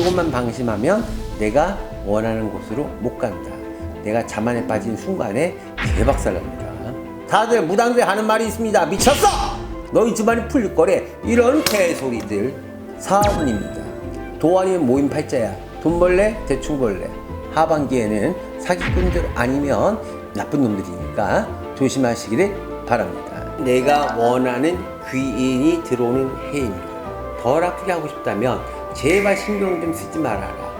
조금만 방심하면 내가 원하는 곳으로 못 간다. 내가 자만에 빠진 순간에 개박살 납니다. 다들 무당들 하는 말이 있습니다. 미쳤어! 너희 집안이 풀릴 거래. 이런 개소리들. 사은입니다. 도안이면 모임 팔자야. 돈 벌래? 대충 벌래. 하반기에는 사기꾼들 아니면 나쁜 놈들이니까 조심하시기를 바랍니다. 내가 원하는 귀인이 들어오는 해입니다. 덜 아프게 하고 싶다면 제발 신경 좀 쓰지 말아라.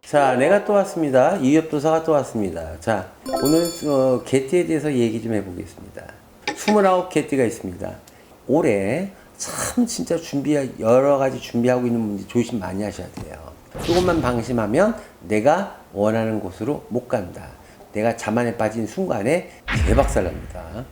자, 내가 또 왔습니다. 이엽도사가 또 왔습니다. 자, 오늘 어, 개띠에 대해서 얘기 좀 해보겠습니다. 29 개띠가 있습니다. 올해 참 진짜 준비 여러 가지 준비하고 있는 분들 조심 많이 하셔야 돼요. 조금만 방심하면 내가 원하는 곳으로 못 간다. 내가 자만에 빠진 순간에 개박살납니다.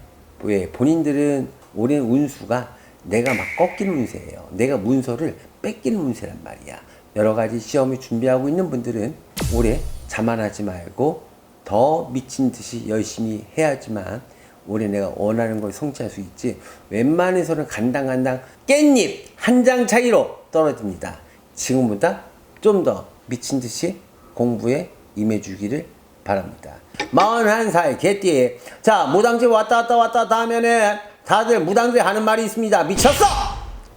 왜? 본인들은 올해 운수가 내가 막 꺾이는 운세예요. 내가 문서를 뺏기는 운세란 말이야. 여러 가지 시험을 준비하고 있는 분들은 올해 자만하지 말고 더 미친 듯이 열심히 해야지만 올해 내가 원하는 걸 성취할 수 있지. 웬만해서는 간당간당 깻잎 한 장 차이로 떨어집니다. 지금보다 좀 더 미친 듯이 공부에 임해주기를 바랍니다. 41살 개띠에 자 무당집 왔다 왔다 왔다 갔다 하면은 다들 무당들 하는 말이 있습니다. 미쳤어!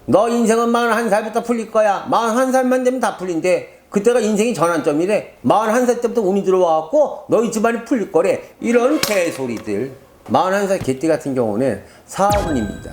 너 인생은 41살부터 풀릴 거야. 41살만 되면 다 풀린대. 그때가 인생이 전환점이래. 41살 때부터 운이 들어와갖고 너희 집안이 풀릴 거래. 이런 개소리들. 41살 개띠 같은 경우는 사업운입니다.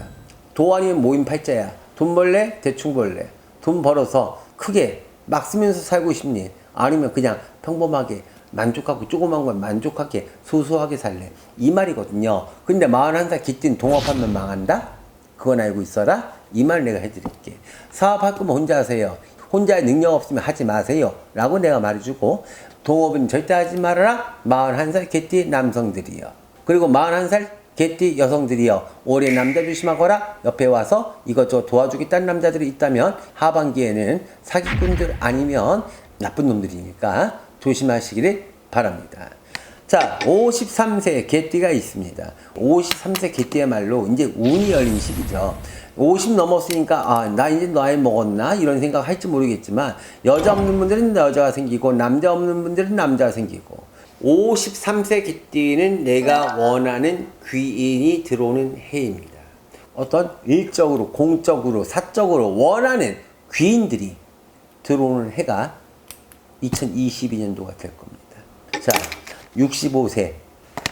도안이면 모임 팔자야. 돈 벌래? 대충 벌래. 돈 벌어서 크게 막 쓰면서 살고 싶니? 아니면 그냥 평범하게 만족하고 조그만 걸 만족하게 소소하게 살래. 이 말이거든요. 근데 41살 기띠는 동업하면 망한다? 그건 알고 있어라. 이 말 내가 해드릴게. 사업할 거면 혼자 하세요. 혼자 능력 없으면 하지 마세요. 라고 내가 말해주고, 동업은 절대 하지 말아라. 41살 개띠 남성들이요. 그리고 41살 개띠 여성들이요. 올해 남자 조심하거라. 옆에 와서 이것저것 도와주겠다는 남자들이 있다면, 하반기에는 사기꾼들 아니면 나쁜 놈들이니까 조심하시기를 바랍니다. 자, 53세 개띠가 있습니다. 53세 개띠야말로 이제 운이 열린 시기죠. 50 넘었으니까 아, 나 이제 나이 먹었나 이런 생각 할지 모르겠지만 여자 없는 분들은 여자가 생기고 남자 없는 분들은 남자가 생기고 53세 개띠는 내가 원하는 귀인이 들어오는 해입니다. 어떤 일적으로 공적으로 사적으로 원하는 귀인들이 들어오는 해가 2022년도가 될 겁니다. 자, 65세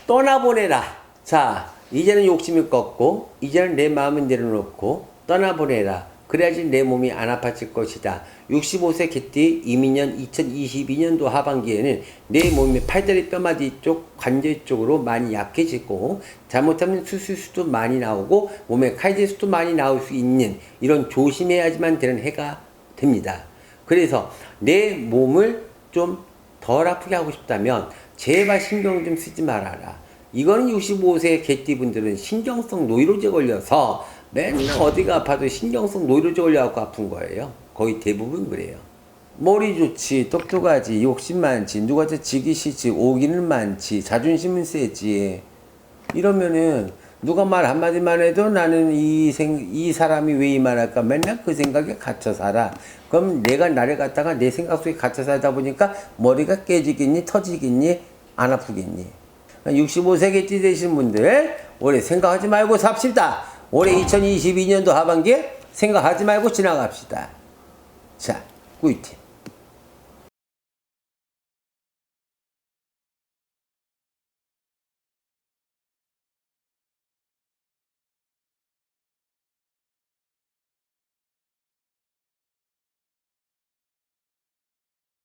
떠나보내라. 자, 이제는 욕심이 꺾고 이제는 내 마음을 내려놓고 떠나보내라. 그래야지 내 몸이 안 아파질 것이다. 65세 개띠 이민년 2022년도 하반기에는 내 몸의 팔다리 뼈마디 쪽 관절 쪽으로 많이 약해지고 잘못하면 수술수도 많이 나오고 몸에 칼질수도 많이 나올 수 있는 이런 조심해야지만 되는 해가 됩니다. 그래서 내 몸을 좀 덜 아프게 하고 싶다면 제발 신경 좀 쓰지 말아라. 이거는 65세 개띠분들은 신경성 노이로제 걸려서 맨날 어디가 아파도 신경성 노이로제 걸려갖고 아픈 거예요. 거의 대부분 그래요. 머리 좋지, 똑똑하지, 욕심 많지, 누구한테 지기 싫지, 오기는 많지, 자존심은 세지. 이러면은 누가 말 한마디만 해도 나는 이 생, 이 사람이 왜 이 말할까 맨날 그 생각에 갇혀 살아. 그럼 내가 나를 갖다가 내 생각 속에 갇혀 살다 보니까 머리가 깨지겠니, 터지겠니, 안 아프겠니. 65세 개띠 되신 분들 올해 생각하지 말고 삽시다. 올해 2022년도 하반기에 생각하지 말고 지나갑시다. 자, 꿀팁.